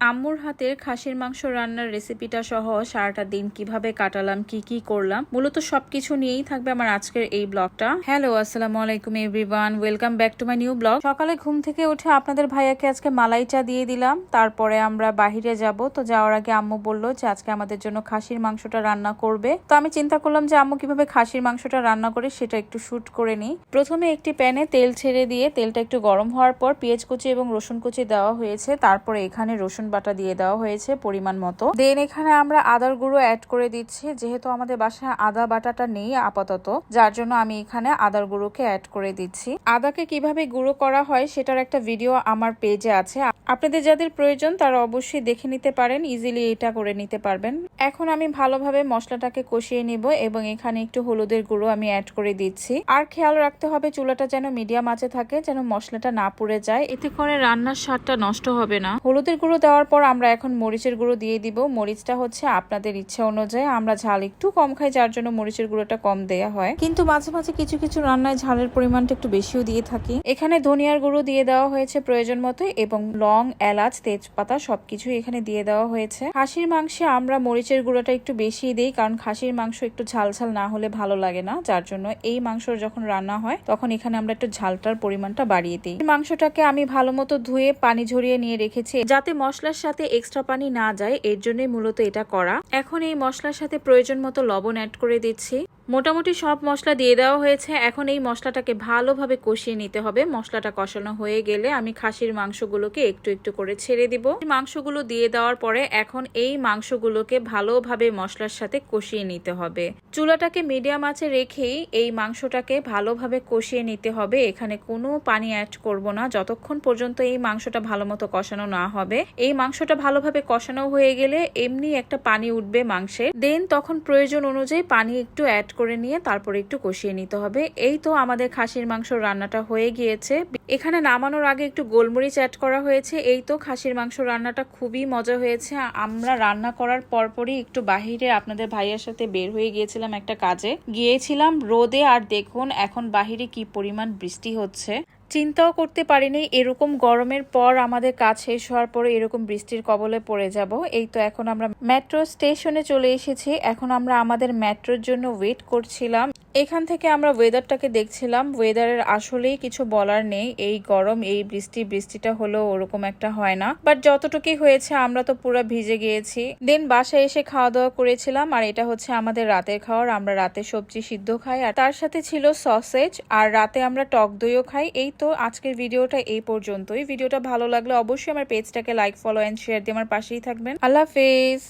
আম্মুর হাতের খাসির মাংস রান্নার রেসিপিটা সহ সারাটা দিন কীভাবে কাটালাম, কি কি করলাম, মূলত সবকিছু নিয়েই থাকবে আমার আজকের এই ব্লগটা। হ্যালো আসসালামু আলাইকুম everyone welcome back to my new blog সকালে ঘুম থেকে উঠে আপনাদের ভাইয়াকে আজকে মালাই চা দিয়ে দিলাম, তারপরে আমরা বাহিরে যাব। তো যাওয়ার আগে আম্মু বলল যে আজকে আমাদের জন্য খাসির মাংসটা রান্না করবে। তো আমি চিন্তা করলাম যে আম্মু কীভাবে খাসির মাংসটা রান্না করে সেটা একটু শুট করে নিই। প্রথমে একটি প্যানে তেল ছেড়ে দিয়ে, তেলটা একটু গরম হওয়ার পর পেঁয়াজ কুচি এবং রসুন কুচি দেওয়া হয়েছে। তারপরে এখানে রসুন বাটা দিয়ে দেওয়া হয়েছে পরিমাণ মতো। দেন এখানে আমরা আদার গুঁড়ো অ্যাড করে দিচ্ছি, যেহেতু আমাদের বাসায় আদা বাটাটা নেই আপাতত, যার জন্য আমি এখানে আদার গুঁড়োকে অ্যাড করে দিচ্ছি। আদাকে কীভাবে গুঁড়ো করা হয় সেটার একটা ভিডিও আমার পেজে আছে। আপনাদের যাদের প্রয়োজন তারা অবশ্যই দেখে নিতে পারেন ইজিলি এটা করে নিতে পারবেন। এখন আমি ভালোভাবে মশলাটাকে কষিয়ে নিব এবং এখানে একটু হলুদের গুঁড়ো আমি অ্যাড করে দিচ্ছি। আর খেয়াল রাখতে হবে চুলাটা যেন মিডিয়াম আঁচে থাকে, যেন মশলাটা না পুড়ে যায়। এতে করে রান্নার স্বাদটা নষ্ট হবে না। হলুদের গুঁড়ো দেওয়ার পর আমরা এখন মরিচের গুঁড়ো দিয়ে দিব। মরিচটা হচ্ছে আপনাদের ইচ্ছা অনুযায়ী। আমরা ঝাল একটু কম খাই যার জন্য মরিচের গুঁড়োটা কম দেয়া হয়। কিন্তু মাঝে মাঝে কিছু কিছু রান্নায় ঝালের পরিমাণটা একটু বেশিও দিয়ে থাকি। এখানে ধনিয়ার গুঁড়ো দিয়ে দেওয়া হয়েছে প্রয়োজন মতো এবং লং এলাচ তেজপাতা সবকিছু এখানে দিয়ে দেওয়া হয়েছে। খাসির মাংসে আমরা মরিচের গুঁড়োটা একটু বেশি দিই কারণ খাসির মাংস একটু ঝাল ঝাল না হলে ভালো লাগে না যার জন্য এই মাংস যখন রান্না হয় তখন এখানে আমরা একটু ঝালটার পরিমাণটা বাড়িয়ে দিই। মাংসটাকে আমি ভালো মতো ধুয়ে পানি ঝরিয়ে নিয়ে রেখেছি যাতে মশলার সাথে এক্সট্রা পানি না যায়, এর জন্যই মূলত এটা করা। এখন এই মশলার সাথে প্রয়োজন মতো লবণ অ্যাড করে দিচ্ছি। মোটামুটি সব মশলা দিয়ে দেওয়া হয়েছে। এখন এই মশলাটাকে ভালোভাবে কষিয়ে নিতে হবে। মশলাটা কষানো হয়ে গেলে আমি খাসির মাংসগুলোকে একটু একটু করে ছেড়ে দিব। মাংসগুলো দিয়ে দেওয়ার পরে এখন এই মাংসগুলোকে ভালোভাবে মশলার সাথে কষিয়ে নিতে হবে। চুলাটাকে মিডিয়াম আঁচে রেখেই এই মাংসটাকে ভালোভাবে কষিয়ে নিতে হবে। এখানে কোনো পানি অ্যাড করব না। যতক্ষণ পর্যন্ত এই মাংসটা ভালো মতো কষানো না হবে। এই মাংসটা ভালোভাবে কষানো হয়ে গেলে এমনি একটা পানি উঠবে মাংসে। দেন তখন প্রয়োজন অনুযায়ী পানি একটু অ্যাড করে নিয়ে তারপরে একটু কষিয়ে নিতে হবে। এই তো আমাদের খাসির মাংস রান্নাটা হয়ে গিয়েছে। এখানে নামানোর আগে একটু গোলমরিচ অ্যাড করা হয়েছে। এই তো খাসির মাংস রান্নাটা খুবই মজা হয়েছে। আমরা রান্না করার পরপরই একটু বাহিরে আপনাদের ভাইয়ের সাথে বের হয়ে গিয়েছিলাম একটা কাজে। গিয়েছিলাম রোদে, আর দেখুন এখন বাহিরে কি পরিমাণ বৃষ্টি হচ্ছে। চিন্তাও করতে পারিনি, এরকম গরমের পর আমাদের কাজ শেষ হওয়ার পরে এরকম বৃষ্টির কবলে পড়ে যাব। এই তো এখন আমরা মেট্রো স্টেশনে চলে এসেছি। এখন আমরা আমাদের মেট্রোর জন্য ওয়েট করছিলাম। এখান থেকে আমরা ওয়েদারটাকে দেখছিলাম। ওয়েদারের আসলেই কিছু বলার নেই। এই গরম, এই বৃষ্টি, বৃষ্টিটা হলেও ওরকম একটা হয় না। বাট যতটুকুই হয়েছে, আমরা তো পুরো ভিজে গিয়েছি। দেন বাসায় এসে খাওয়া দাওয়া করেছিলাম, আর এটা হচ্ছে আমাদের রাতের খাওয়ার। আমরা রাতে সবজি সিদ্ধ খাই, আর তার সাথে ছিল সসেজ আর রাতে আমরা টক দইও খাই। এই তো আজকের ভিডিওটা এই পর্যন্তই। ভিডিওটা ভালো লাগলে অবশ্যই আমার পেজটাকে লাইক ফলো অ্যান্ড শেয়ার দিয়ে আমার পাশেই থাকবেন। আল্লাহ হাফেজ।